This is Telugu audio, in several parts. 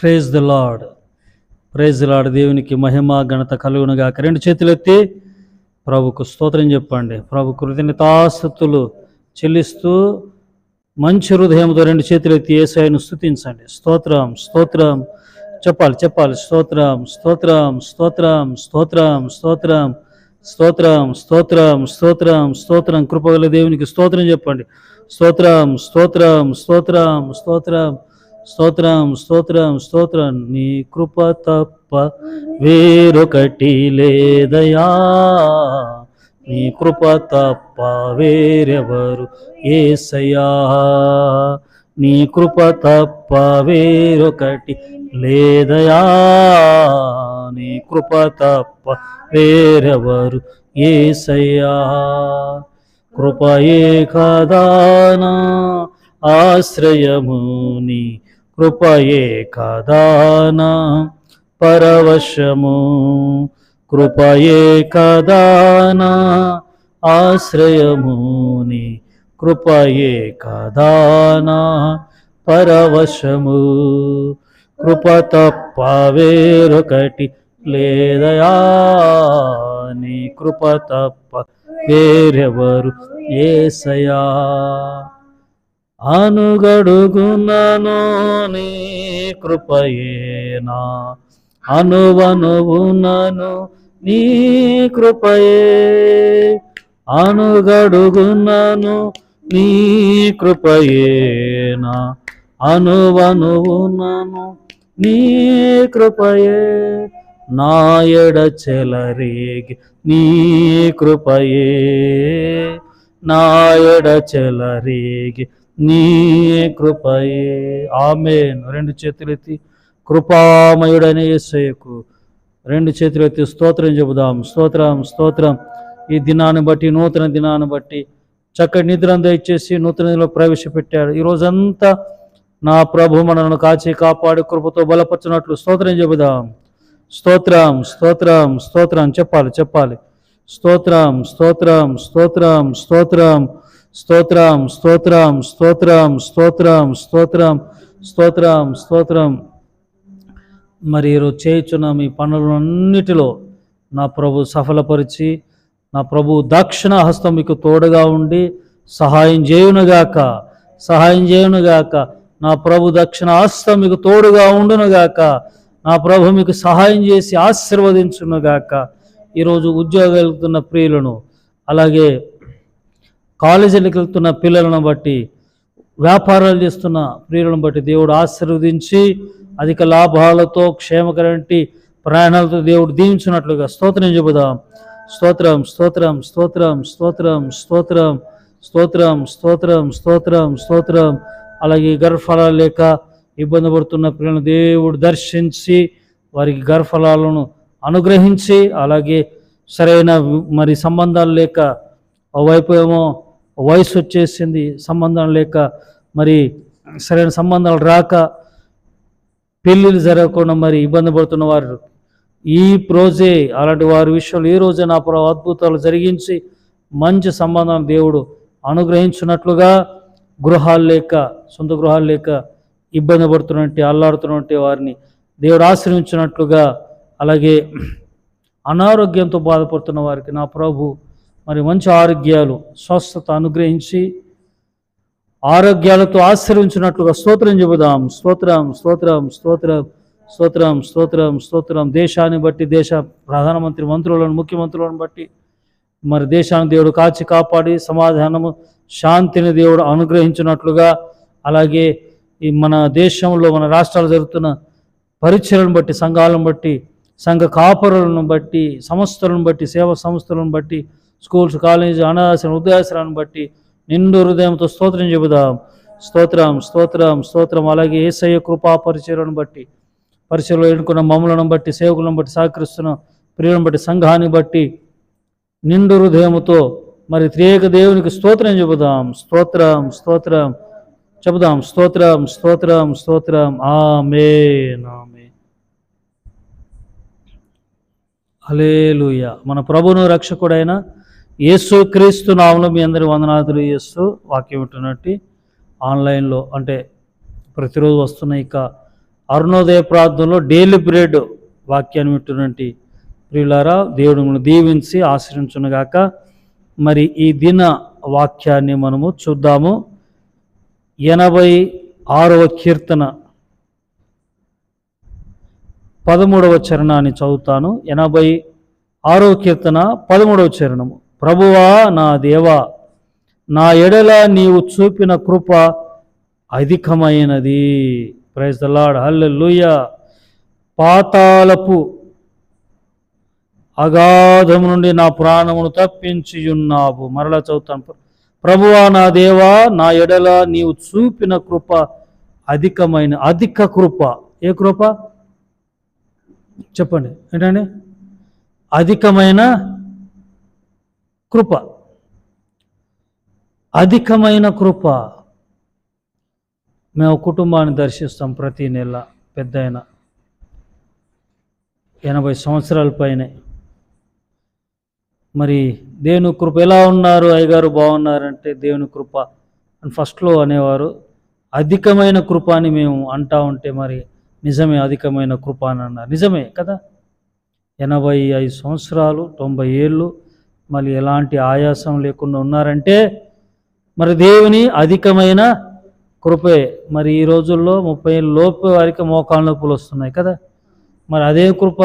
Praise the lord praise the lord దేవునికి మహిమ ఘనత కలుగునుగాక. రెండు చేతులు ఎత్తి ప్రభుకు స్తోత్రం చెప్పండి. ప్రభు కృతజ్ఞతాస్థుతులు చెల్లిస్తూ మంచి హృదయంతో రెండు చేతులు ఎత్తి ఏసాయను స్థుతించండి స్తోత్రం స్తోత్రం. చెప్పాలి చెప్పాలి. స్తోత్రం స్తోత్రం స్తోత్రం స్తోత్రం స్తోత్రం స్తోత్రం స్తోత్రం స్తోత్రం స్తోత్రం. కృపగల దేవునికి స్తోత్రం చెప్పండి. స్తోత్రం స్తోత్రం స్తోత్రం స్తోత్రం స్తోత్రం. స్తోత్రం స్తోత్రం నీ కృప తప్ప వేరొకటి లేదయా? నీ కృప తప్ప వేరెవరు? ఏసయా నీ కృప తప్ప వేరొకటి లేదయా? నీ కృప తప్ప వేరెవరు? ఏసయ్యా. కృపయే కదానా ఆశ్రయము నీ కృపయే కదానా పరవశము. కృపయే కదానా ఆశ్రయముని. కృపయే కదానా పరవశము. కృప తప్ప వేరొకటి లేదయా? నీ కృప తప్ప వేరెవరు ఏసయా అనుగడుగునను నీ కృపయేనా. అనువనువునను నీ కృపయే. అనుగడుగునను నీ కృపయేనా. అనువనువునను నీ కృపయే. నా ఎడచెలరేగి నీ కృపయే. నాయడ చెలరేగి నీ కృపయే. ఆమెను. రెండు చేతులెత్తి కృపామయుడనే యేసయ్యకు రెండు చేతులెత్తి స్తోత్రం చెబుదాం. స్తోత్రం స్తోత్రం. ఈ దినాన్ని బట్టి నూతన దినాన్ని బట్టి చక్కటి నిద్రను దయచేసి నూతనలో ప్రవేశపెట్టాడు. ఈ రోజంతా నా ప్రభు మనను కాచి కాపాడి కృపతో బలపరచినట్లు స్తోత్రం చెబుదాం. స్తోత్రం స్తోత్రం స్తోత్రం. చెప్పాలి చెప్పాలి. స్తోత్రం స్తోత్రం స్తోత్రం స్తోత్రం. స్తోత్రం స్తోత్రం స్తోత్రం స్తోత్రం స్తోత్రం స్తోత్రం స్తోత్రం. మరి ఈరోజు చేయుచున్న మీ పనులన్నిటిలో నా ప్రభు సఫలపరిచి నా ప్రభు దక్షిణ హస్తం మీకు తోడుగా ఉండి సహాయం చేయునుగాక సహాయం చేయునుగాక నా ప్రభు దక్షిణ హస్తం మీకు తోడుగా ఉండునుగాక నా ప్రభు మీకు సహాయం చేసి ఆశీర్వదించునుగాక ఈరోజు ఉద్యోగ వెళ్తున్న ప్రియులను అలాగే కాలేజీలకు వెళ్తున్న పిల్లలను బట్టి వ్యాపారాలు చేస్తున్న ప్రియులను బట్టి దేవుడు ఆశీర్వదించి అధిక లాభాలతో క్షేమకరంటి ప్రయాణాలతో దేవుడు దీవించినట్లుగా స్తోత్రం చెబుదాం. స్తోత్రం స్తోత్రం స్తోత్రం స్తోత్రం స్తోత్రం స్తోత్రం స్తోత్రం స్తోత్రం స్తోత్రం. అలాగే గర్భఫలాలు లేక ఇబ్బంది పడుతున్న పిల్లలను దేవుడు దర్శించి వారికి గర్భఫలాలను అనుగ్రహించి అలాగే సరైన మరి సంబంధాలు లేక ఓవైపు ఏమో వయసు వచ్చేసింది సంబంధం లేక మరి సరైన సంబంధాలు రాక పెళ్ళిళ్ళు జరగకుండా మరి ఇబ్బంది పడుతున్న వారు ఈ రోజే అలాంటి వారి విషయంలో ఈ రోజే నా ప్రభు అద్భుతాలు జరిగించి మంచి సంబంధం దేవుడు అనుగ్రహించినట్లుగా గృహాలు లేక సొంత గృహాలు లేక ఇబ్బంది పడుతున్నట్టు అల్లాడుతున్నట్టు వారిని దేవుడు ఆశ్రయించినట్లుగా అలాగే అనారోగ్యంతో బాధపడుతున్న వారికి నా ప్రభు మరి మంచి ఆరోగ్యాలు స్వస్థత అనుగ్రహించి ఆరోగ్యాలతో ఆశ్రయించినట్లుగా స్తోత్రం చెబుదాం. స్తోత్రం స్తోత్రం స్తోత్రం స్తోత్రం స్తోత్రం స్తోత్రం. దేశాన్ని బట్టి దేశ ప్రధానమంత్రి మంత్రులను ముఖ్యమంత్రులను బట్టి మరి దేశాన్ని దేవుడు కాచి కాపాడి సమాధానము శాంతిని దేవుడు అనుగ్రహించినట్లుగా అలాగే ఈ మన దేశంలో మన రాష్ట్రాలు జరుగుతున్న పరిచయలను బట్టి సంఘాలను బట్టి సంఘ కాపురులను బట్టి సంస్థలను బట్టి సేవా సంస్థలను బట్టి స్కూల్స్ కాలేజీ అనాథాశ్రమం వృద్ధాశ్రమాన్ని బట్టి నిండు హృదయంతో స్తోత్రం చెబుదాం. స్తోత్రం స్తోత్రం స్తోత్రం. అలాగే ఏసయ్య కృపా పరిచయలను బట్టి పరిచయలో ఎన్నుకున్న మమ్మలను బట్టి సేవకులను బట్టి సహకరిస్తున్న ప్రియులను బట్టి సంఘాన్ని బట్టి నిండు హృదయముతో మరి త్రియేక దేవునికి స్తోత్రం చెబుదాం. స్తోత్రం స్తోత్రం. చెబుదాం. స్తోత్రం స్తోత్రం స్తోత్రం. ఆమె నామే అలేలుయ మన ప్రభును రక్షకుడైన యేసు క్రీస్తు నామంలో మీ అందరి వందనాదులు చేస్తూ వాక్యం ఉంటున్నట్టు ఆన్లైన్లో అంటే ప్రతిరోజు వస్తున్న ఇక అరుణోదయ ప్రార్థనలో డైలీ బ్రెడ్ వాక్యాన్ని వింటున్నట్టు ప్రియులారా దేవుడు దీవించి ఆశ్రయించునుగాక. మరి ఈ దిన వాక్యాన్ని మనము చూద్దాము. ఎనభై ఆరవ కీర్తన పదమూడవ చరణాన్ని చదువుతాను. ఎనభై ఆరవ కీర్తన పదమూడవ చరణము. ప్రభువా నా దేవా నా ఎడల నీవు చూపిన కృప అధికమైనది. ప్రైజ్ ద లార్డ్ హల్లెలూయ పాతాలపు అగాధము నుండి నా ప్రాణమును తప్పించియున్నావు. మరలా చదువుతాను. ప్రభువా నా దేవా నా ఎడల నీవు చూపిన కృప అధికమైన అధిక కృప. ఏ కృప? చెప్పండి. ఏంటండి? అధికమైన కృప. అధికమైన కృప. మేము కుటుంబాన్ని దర్శిస్తాం ప్రతి నెల పెద్ద ఎనభై సంవత్సరాల పైనే. మరి దేవుని కృప ఎలా ఉన్నారు? అయ్యగారు బాగున్నారంటే దేవుని కృప అని ఫస్ట్లో అనేవారు. అధికమైన కృప అని మేము అంటా ఉంటే మరి నిజమే అధికమైన కృప అని అన్నారు. నిజమే కదా? ఎనభై ఐదు సంవత్సరాలు తొంభై ఏళ్ళు మళ్ళీ ఎలాంటి ఆయాసం లేకుండా ఉన్నారంటే మరి దేవుని అధికమైన కృపే. మరి ఈ రోజుల్లో ముప్పై లోపు వారికి మోకాళ్ళ నొప్పులు వస్తున్నాయి కదా. మరి అదే కృప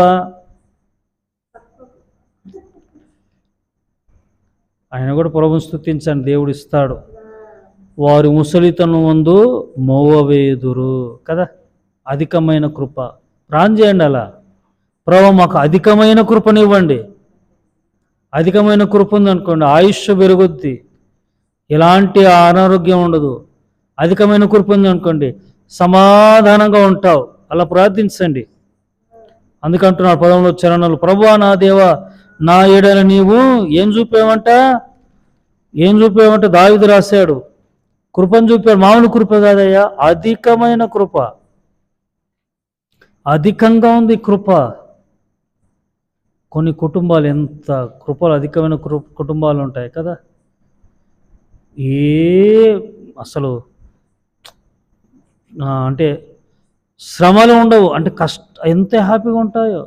ఆయన కూడా ప్రభు స్థుతించండి దేవుడు ఇస్తాడు. వారి ముసలితనం ముందు మోవవేదురు కదా. అధికమైన కృప. ప్రాణం చేయండి అలా. ప్రభు మాకు అధికమైన కృపనివ్వండి. అధికమైన కృప ఉందనుకోండి ఆయుష్ పెరుగుద్ది. ఎలాంటి అనారోగ్యం ఉండదు. అధికమైన కృప ఉందనుకోండి సమాధానంగా ఉంటావు. అలా ప్రార్థించండి. అందుకంటున్నాడు పదంలో చరణాలు ప్రభువా నా దేవ నా ఏడల నీవు ఏం చూపేవంట? ఏం చూపేవంట? దావిది రాశాడు. కృపను చూపాడు. మామూలు కృప కాదయ్యా అధికమైన కృప. అధికంగా ఉంది కృప. కొన్ని కుటుంబాలు ఎంత కృపలు అధికమైన కృ కుటుంబాలు ఉంటాయి కదా. ఏ అసలు అంటే శ్రమలు ఉండవు. అంటే కష్ట ఎంత హ్యాపీగా ఉంటాయో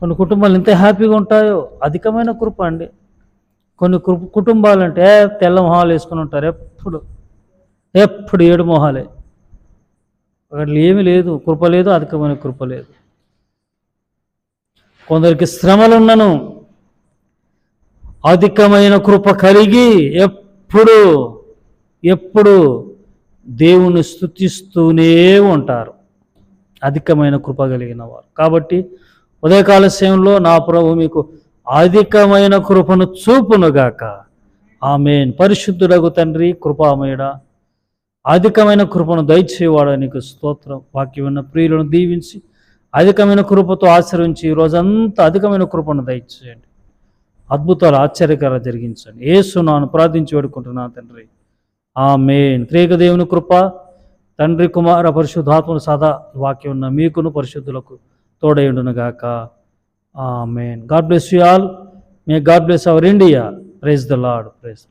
కొన్ని కుటుంబాలు ఎంత హ్యాపీగా ఉంటాయో అధికమైన కృప అండి. కొన్ని కృప కుటుంబాలు అంటే ఏ తెల్ల మొహాలు వేసుకుని ఉంటారు ఎప్పుడు. ఎప్పుడు ఏడు మొహాలే. అక్కడ ఏమీ లేదు. కృప లేదు అధికమైన కృప లేదు. కొందరికి శ్రమలున్నను. అధికమైన కృప కలిగి ఎప్పుడు ఎప్పుడు దేవుని స్థుతిస్తూనే ఉంటారు. అధికమైన కృప కలిగిన వారు. కాబట్టి ఉదయకాల సమయంలో నా ప్రభు మీకు అధికమైన కృపను చూపునుగాక. ఆమెన్. పరిశుద్ధుడగు తండ్రి కృపామయుడ. అధికమైన కృపను దయచేవాడు నీకు స్తోత్రం. వాక్యం ఉన్న ప్రియులను దీవించి అధికమైన కృపతో ఆశ్రయించి ఈ రోజంతా అధికమైన కృపను దయచేయండి అద్భుతాలు ఆశ్చర్యకర జరిగించండి. ఏసునాను ప్రార్థించి వేడుకుంటున్నాను తండ్రి. ఆ మేన్ త్రేక దేవుని కృప తండ్రి కుమార పరిశుద్ధాత్మను సదా వాక్యం ఉన్న మీకును పరిశుద్ధులకు తోడయుండును గాక. Amen God bless you all. May God bless our India. Praise the lord praise